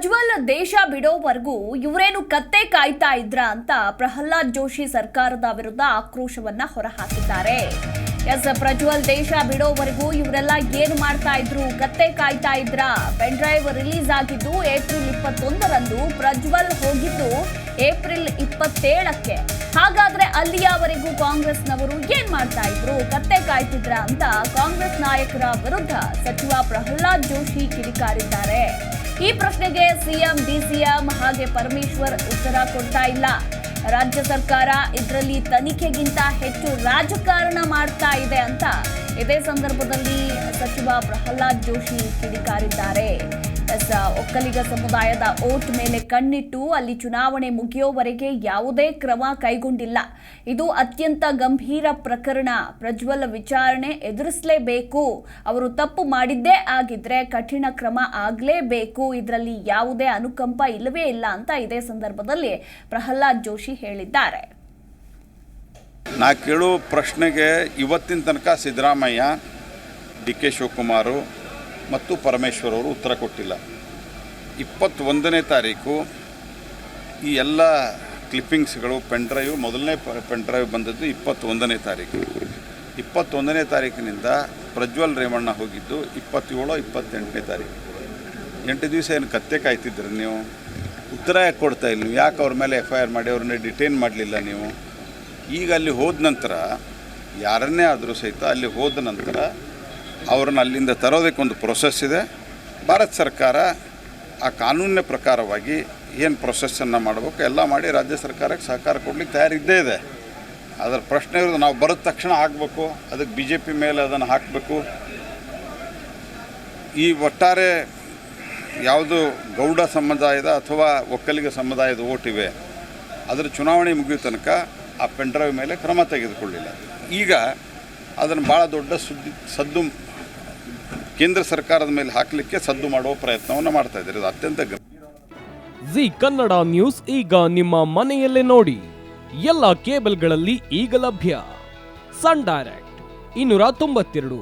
ಪ್ರಜ್ವಲ್ ದೇಶ ಬಿಡೋವರೆಗೂ ಇವರೇನು ಕತ್ತೆ ಕಾಯ್ತಾ ಇದ್ರ ಅಂತ ಪ್ರಹ್ಲಾದ್ ಜೋಶಿ ಸರ್ಕಾರದ ವಿರುದ್ಧ ಆಕ್ರೋಶವನ್ನ ಹೊರಹಾಕಿದ್ದಾರೆ. ಎಸ್, ಪ್ರಜ್ವಲ್ ದೇಶ ಬಿಡೋವರೆಗೂ ಇವರೆಲ್ಲ ಏನು ಮಾಡ್ತಾ ಇದ್ರು? ಕತ್ತೆ ಕಾಯ್ತಾ ಇದ್ರ? ಪೆನ್ ಡ್ರೈವ್ ರಿಲೀಸ್ ಆಗಿದ್ದು ಏಪ್ರಿಲ್ ಇಪ್ಪತ್ತೊಂದರಂದು ಪ್ರಜ್ವಲ್ ಹೋಗಿದ್ದು ಏಪ್ರಿಲ್ ಇಪ್ಪತ್ತೇಳಕ್ಕೆ. ಹಾಗಾದ್ರೆ ಅಲ್ಲಿಯವರೆಗೂ ಕಾಂಗ್ರೆಸ್ನವರು ಏನ್ ಮಾಡ್ತಾ ಇದ್ರು? ಕತ್ತೆ ಕಾಯ್ತಿದ್ರ ಅಂತ ಕಾಂಗ್ರೆಸ್ ನಾಯಕರ ವಿರುದ್ಧ ಸಚಿವ ಪ್ರಹ್ಲಾದ್ ಜೋಶಿ ಕಿಡಿಕಾರಿದ್ದಾರೆ. ಈ ಪ್ರಶ್ನೆಗೆ ಸಿಎಂ ಡಿಸಿಎಂ ಹಾಗೆ ಪರಮೇಶ್ವರ್ ಉತ್ತರ ಕೊಡ್ತಾ ಇಲ್ಲ. ರಾಜ್ಯ ಸರ್ಕಾರ ಇದರಲ್ಲಿ ತನಿಖೆಗಿಂತ ಹೆಚ್ಚು ರಾಜಕಾರಣ ಮಾಡ್ತಾ ಇದೆ ಅಂತ ಇದೇ ಸಂದರ್ಭದಲ್ಲಿ ಸಚಿವ ಪ್ರಹ್ಲಾದ್ ಜೋಶಿ ಕಿಡಿಕಾರಿದ್ದಾರೆ. ಒಕ್ಕಲಿಗ ಸಮುದಾಯದ ಓಟ್ ಮೇಲೆ ಕಣ್ಣಿಟ್ಟು ಅಲ್ಲಿ ಚುನಾವಣೆ ಮುಗಿಯೋವರೆಗೆ ಯಾವುದೇ ಕ್ರಮ ಕೈಗೊಂಡಿಲ್ಲ. ಇದು ಅತ್ಯಂತ ಗಂಭೀರ ಪ್ರಕರಣ. ಪ್ರಜ್ವಲ್ ವಿಚಾರಣೆ ಎದುರಿಸಲೇಬೇಕು. ಅವರು ತಪ್ಪು ಮಾಡಿದ್ದೇ ಆಗಿದ್ರೆ ಕಠಿಣ ಕ್ರಮ ಆಗಲೇಬೇಕು. ಇದರಲ್ಲಿ ಯಾವುದೇ ಅನುಕಂಪ ಇಲ್ಲವೇ ಇಲ್ಲ ಅಂತ ಇದೇ ಸಂದರ್ಭದಲ್ಲಿ ಪ್ರಹ್ಲಾದ್ ಜೋಶಿ ಹೇಳಿದ್ದಾರೆ. ನಾ ಕೇಳೋ ಪ್ರಶ್ನೆಗೆ ಇವತ್ತಿನ ತನಕ ಸಿದ್ದರಾಮಯ್ಯ, ಡಿ ಕೆ ಶಿವಕುಮಾರು ಮತ್ತು ಪರಮೇಶ್ವರ್ ಅವರು ಉತ್ತರ ಕೊಟ್ಟಿಲ್ಲ. ಇಪ್ಪತ್ತೊಂದನೇ ತಾರೀಕು ಈ ಎಲ್ಲ ಕ್ಲಿಪ್ಪಿಂಗ್ಸ್ಗಳು ಪೆನ್ ಡ್ರೈವ್ ಮೊದಲನೇ ಪೆನ್ ಡ್ರೈವ್ ಬಂದದ್ದು ಇಪ್ಪತ್ತೊಂದನೇ ತಾರೀಕು. ಇಪ್ಪತ್ತೊಂದನೇ ತಾರೀಕಿನಿಂದ ಪ್ರಜ್ವಲ್ ರೇವಣ್ಣ ಹೋಗಿದ್ದು ಇಪ್ಪತ್ತೇಳು, ಇಪ್ಪತ್ತೆಂಟನೇ ತಾರೀಕು. ಎಂಟು ದಿವಸ ಏನು ಕತ್ತೆ ಕಾಯ್ತಿದ್ರಿ ನೀವು? ಉತ್ತರ ಯಾಕೆ ಕೊಡ್ತಾ ಇಲ್ಲ ನೀವು. ಯಾಕೆ ಅವ್ರ ಮೇಲೆ ಎಫ್ ಐ ಆರ್ ಮಾಡಿ, ಅವ್ರನ್ನ ಡಿಟೈನ್ ಮಾಡಲಿಲ್ಲ ನೀವು? ಈಗ ಅಲ್ಲಿ ಹೋದ ನಂತರ, ಯಾರನ್ನೇ ಆದರೂ ಸಹಿತ ಅಲ್ಲಿ ಹೋದ ನಂತರ ಅವ್ರನ್ನ ಅಲ್ಲಿಂದ ತರೋದಕ್ಕೊಂದು ಪ್ರೊಸೆಸ್ ಇದೆ. ಭಾರತ ಸರ್ಕಾರ ಆ ಕಾನೂನಿನ ಪ್ರಕಾರವಾಗಿ ಏನು ಪ್ರೊಸೆಸನ್ನು ಮಾಡಬೇಕು ಎಲ್ಲ ಮಾಡಿ ರಾಜ್ಯ ಸರ್ಕಾರಕ್ಕೆ ಸಹಕಾರ ಕೊಡ್ಲಿಕ್ಕೆ ತಯಾರಿದ್ದೇ ಇದೆ. ಅದರ ಪ್ರಶ್ನೆ ಇರೋದು ನಾವು ಬರೋದ ತಕ್ಷಣ ಆಗಬೇಕು, ಅದಕ್ಕೆ ಬಿ ಜೆ ಪಿ ಮೇಲೆ ಅದನ್ನು ಹಾಕಬೇಕು. ಈ ಒಟ್ಟಾರೆ ಯಾವುದು ಗೌಡ ಸಮುದಾಯದ ಅಥವಾ ಒಕ್ಕಲಿಗ ಸಮುದಾಯದ ಓಟಿವೆ ಅದರ ಚುನಾವಣೆ ಮುಗಿಯೋ ತನಕ ಆ ಪೆಂಡ್ರೈವ್ ಮೇಲೆ ಕ್ರಮ ತೆಗೆದುಕೊಳ್ಳಿಲ್ಲ. ಈಗ ಅದನ್ನು ಭಾಳ ದೊಡ್ಡ ಸುದ್ದಿ, ಸದ್ದು ಕೇಂದ್ರ ಸರ್ಕಾರದ ಮೇಲೆ ಹಾಕಲಿಕ್ಕೆ ಸದ್ದು ಮಾಡುವ ಪ್ರಯತ್ನವನ್ನು ಮಾಡ್ತಾ ಇದ್ದಾರೆ. ಇದು ಅತ್ಯಂತ ಜಿ ಕನ್ನಡ ನ್ಯೂಸ್ ಈಗ ನಿಮ್ಮ ಮನೆಯಲ್ಲೇ ನೋಡಿ. ಎಲ್ಲ ಕೇಬಲ್ಗಳಲ್ಲಿ ಈಗ ಲಭ್ಯ. ಸನ್ ಡೈರೆಕ್ಟ್ ಇನ್ನೂರ ತೊಂಬತ್ತೆರಡು,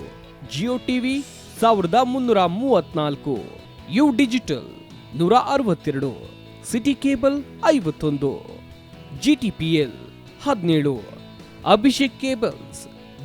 ಜಿಯೋ ಟಿವಿ ಸಾವಿರದ ಮುನ್ನೂರ ಮೂವತ್ನಾಲ್ಕು, ಯು ಡಿಜಿಟಲ್ ನೂರ ಅರವತ್ತೆರಡು, ಸಿಟಿ ಕೇಬಲ್ ಐವತ್ತೊಂದು, ಜಿ ಟಿ ಪಿ ಎಲ್ ಹದಿನೇಳು, ಅಭಿಷೇಕ್ ಕೇಬಲ್ಸ್